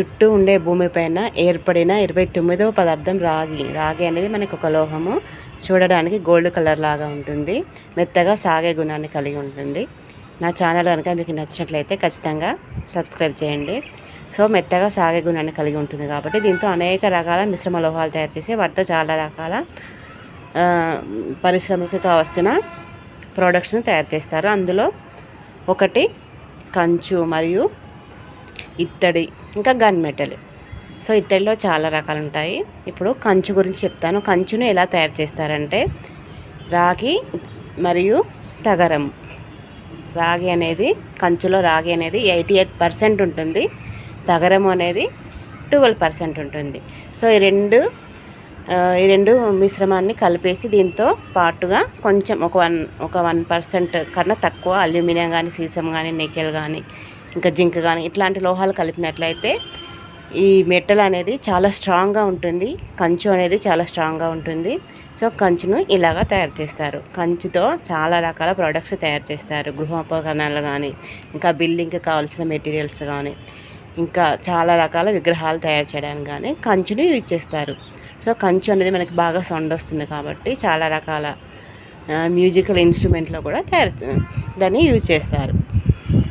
చుట్టూ ఉండే భూమిపైన ఏర్పడిన ఇరవై తొమ్మిదవ పదార్థం రాగి. రాగి అనేది మనకు ఒక లోహము. చూడడానికి గోల్డ్ కలర్ లాగా ఉంటుంది. మెత్తగా సాగే గుణాన్ని కలిగి ఉంటుంది. నా ఛానల్ కనుక మీకు నచ్చినట్లయితే ఖచ్చితంగా సబ్స్క్రైబ్ చేయండి. సో మెత్తగా సాగే గుణాన్ని కలిగి ఉంటుంది కాబట్టి దీంతో అనేక రకాల మిశ్రమ లోహాలు తయారు చేసి వాటితో చాలా రకాల పరిశ్రమలకు కావలసిన ప్రోడక్ట్స్ని తయారు చేస్తారు. అందులో ఒకటి కంచు మరియు ఇత్తడి ఇంకా గన్ మెటల్. సో ఇత్తడిలో చాలా రకాలు ఉంటాయి. ఇప్పుడు కంచు గురించి చెప్తాను. కంచును ఎలా తయారు చేస్తారంటే రాగి మరియు తగరం రాగి అనేది కంచులో రాగి అనేది ఎయిటీ ఎయిట్ పర్సెంట్ ఉంటుంది. తగరం అనేది ట్వెల్వ్ పర్సెంట్ ఉంటుంది. సో ఈ రెండు ఈ రెండు మిశ్రమాన్ని కలిపేసి దీంతో పాటుగా కొంచెం ఒక వన్ ఒక వన్ పర్సెంట్ కన్నా తక్కువ అల్యూమినియం కానీ సీసం కానీ నికెల్ కానీ ఇంకా జింక్ కానీ ఇట్లాంటి లోహాలు కలిపినట్లయితే ఈ మెటల్ అనేది చాలా స్ట్రాంగ్గా ఉంటుంది. కంచు అనేది చాలా స్ట్రాంగ్గా ఉంటుంది. సో కంచును ఇలాగా తయారు చేస్తారు. కంచుతో చాలా రకాల ప్రోడక్ట్స్ తయారు చేస్తారు. గృహోపకరణాలు కానీ ఇంకా బిల్డింగ్కి కావాల్సిన మెటీరియల్స్ కానీ ఇంకా చాలా రకాల విగ్రహాలు తయారు చేయడానికి కానీ కంచును యూజ్ చేస్తారు. సో కంచు అనేది మనకి బాగా సౌండ్ వస్తుంది కాబట్టి చాలా రకాల మ్యూజికల్ ఇన్స్ట్రుమెంట్లో కూడా తయారు దాన్ని యూజ్ చేస్తారు.